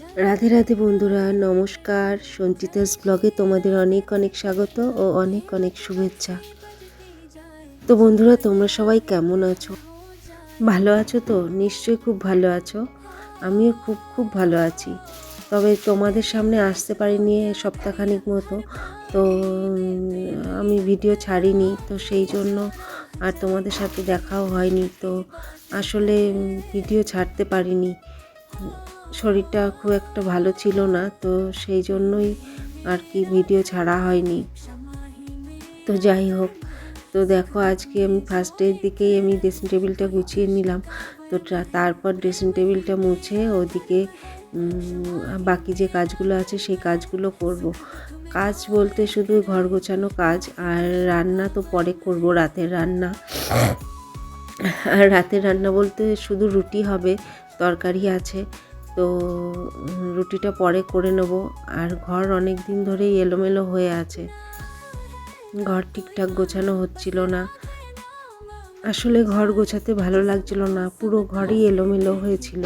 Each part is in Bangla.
রাধে রাধে বন্ধুরা, নমস্কার। সঞ্চিতাস ব্লগে তোমাদের অনেক অনেক স্বাগত ও অনেক অনেক শুভেচ্ছা। তো বন্ধুরা, তোমরা সবাই কেমন আছো? ভালো আছো তো? নিশ্চয়ই খুব ভালো আছো। আমিও খুব খুব ভালো আছি। তবে তোমাদের সামনে আসতে পারিনি সপ্তাহখানিক মতো। তো আমি ভিডিও ছাড়িনি, তো সেই জন্য আর তোমাদের সাথে দেখাও হয়নি। তো আসলে ভিডিও ছাড়তে পারিনি। শরীরটা খুব একটা ভালো ছিল না, তো সেই জন্যই আর কি ভিডিও ছাড়া হয়নি। তো যাই হোক, তো দেখো আজকে আমি ফার্স্টের দিকেই আমি ড্রেসিং টেবিলটা গুছিয়ে নিলাম। তো তারপর ড্রেসিং টেবিলটা মুছে ওদিকে বাকি যে কাজগুলো আছে সেই কাজগুলো করব। কাজ বলতে শুধু ঘর গোছানো কাজ, আর রান্না তো পরে করব, রাতের রান্না। আর রাতের রান্না বলতে শুধু রুটি হবে তরকারি আছে। তো রুটিটা পরে করে নেব। আর ঘর অনেক দিন ধরেই এলোমেলো হয়ে আছে। ঘর ঠিকঠাক গোছানো হচ্ছিল না। আসলে ঘর গোছাতে ভালো লাগছিল না। পুরো ঘরই এলোমেলো হয়েছিল।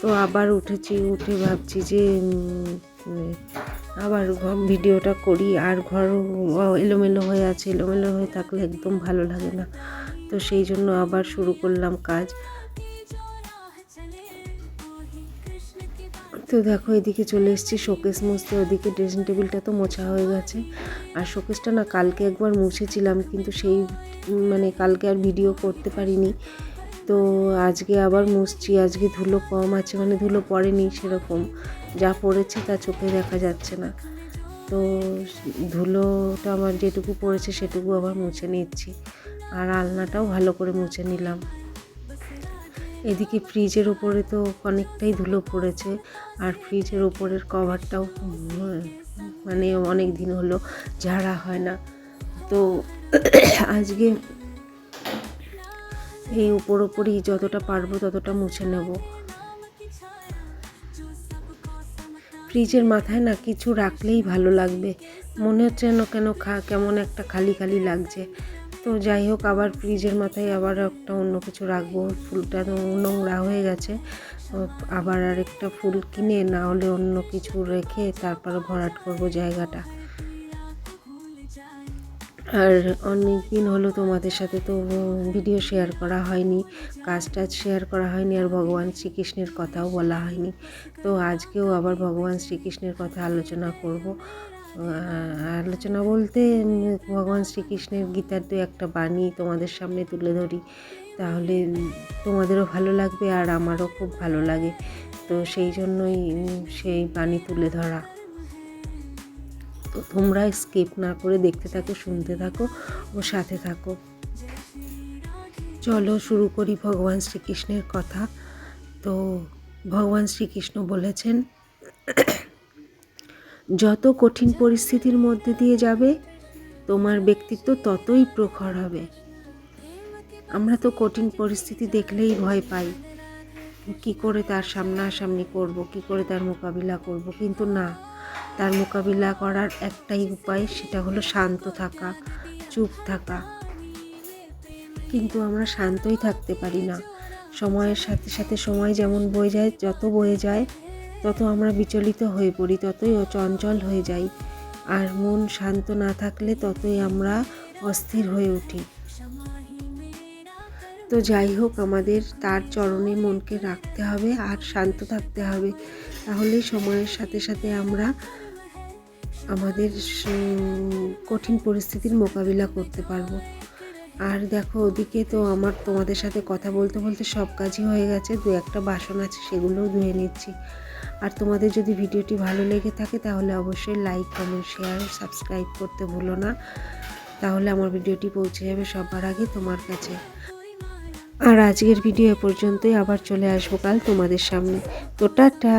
তো আবার উঠেছি, উঠে ভাবছি যে আবার ভিডিওটা করি। আর ঘর এলোমেলো হয়ে আছে। এলোমেলো হয়ে থাকলে একদম ভালো লাগে না। তো সেই জন্য আবার শুরু করলাম কাজ। তো দেখো, এদিকে চলে এসেছি শোকেস মুছতে। ওদিকে ড্রেসিং টেবিলটা তো মোছা হয়ে গেছে। আর শোকেসটা না কালকে একবার মুছেছিলাম, কিন্তু সেই মানে কালকে আর ভিডিও করতে পারিনি। তো আজকে আবার মুছছি। আজকে ধুলো কম আছে মানে ধুলো পড়েনি সেরকম। যা পড়েছে তা চোখে দেখা যাচ্ছে না। তো ধুলোটা আমার যেটুকু পড়েছে, সেটুকু আবার মুছে নিচ্ছি। আর আলনাটাও ভালো করে মুছে নিলাম। এদিকে ফ্রিজের ওপরে তো অনেকটাই ধুলো পড়েছে, আর ফ্রিজের ওপরের কভারটাও মানে অনেক দিন হলো ঝাড়া হয় না। তো আজকে এই উপর ওপরই যতটা পারব ততটা মুছে নেব। ফ্রিজের মাথায় না কিছু রাখলেই ভালো লাগবে, মনে হচ্ছে যেন কেন খা, কেমন একটা খালি খালি লাগছে। তো যাই হোক, আবার ফ্রিজের মাথায় আবার একটা অন্য কিছু রাখব। ফুলটা নোংরা হয়ে গেছে। আবার আরেকটা ফুল কিনে, না হলে অন্য কিছু রেখে তারপরে ভরাট করব জায়গাটা। আর অনেক দিন হলো তোমাদের সাথে তো ভিডিও শেয়ার করা হয়নি, কাজ টাজ শেয়ার করা হয়নি, আর ভগবান শ্রীকৃষ্ণের কথাও বলা হয়নি। তো আজকেও আবার ভগবান শ্রীকৃষ্ণের কথা আলোচনা করব। আলোচনা বলতে ভগবান শ্রীকৃষ্ণের গীতার দু একটা বাণী তোমাদের সামনে তুলে ধরি। তাহলে তোমাদেরও ভালো লাগবে আর আমারও খুব ভালো লাগে। তো সেই জন্যই সেই বাণী তুলে ধরা। তো তোমরা স্কিপ না করে দেখতে থাকো, শুনতে থাকো ও সাথে থাকো। চলো শুরু করি ভগবান শ্রীকৃষ্ণের কথা। তো ভগবান শ্রীকৃষ্ণ বলেছেন যত কঠিন পরিস্থিতির মধ্যে দিয়ে যাবে, তোমার ব্যক্তিত্ব ততই প্রখর হবে। আমরা তো কঠিন পরিস্থিতি দেখলেই ভয় পাই। কি করে তার সামনাসামনি করব, কি করে তার মোকাবিলা করব? কিন্তু না, তার মোকাবিলা করার একটাই উপায় সেটা হলো শান্ত থাকা, চুপ থাকা। কিন্তু আমরা শান্তই থাকতে পারি না। সময়ের সাথে সাথে সময় যেমন বয়ে যায়, যত বয়ে যায় তত আমরা বিচলিত হয়ে পড়ি, ততই চঞ্চল হয়ে যাই। আর মন শান্ত না থাকলে ততই আমরা অস্থির হয়ে উঠি। তো যাই হোক, আমাদের তার চরণে মনকে রাখতে হবে আর শান্ত থাকতে হবে। তাহলে সময়ের সাথে সাথে আমরা আমাদের কঠিন পরিস্থিতির মোকাবিলা করতে পারব। আর দেখো, ওদিকে তো আমার তোমাদের সাথে কথা বলতে বলতে সব কাজই হয়ে গেছে। দু একটা বাসন আছে, সেগুলোও ধুয়ে নিচ্ছি। আর তোমাদের যদি ভিডিওটি ভালো লেগে থাকে, তাহলে অবশ্যই লাইক কমেন্ট শেয়ার সাবস্ক্রাইব করতে ভুলো না। তাহলে আমার ভিডিওটি পৌঁছে যাবে সবার আগে তোমার কাছে। আর আজকের ভিডিও এ পর্যন্তই আবার চলে আসব কাল তোমাদের সামনে। তো টাটা!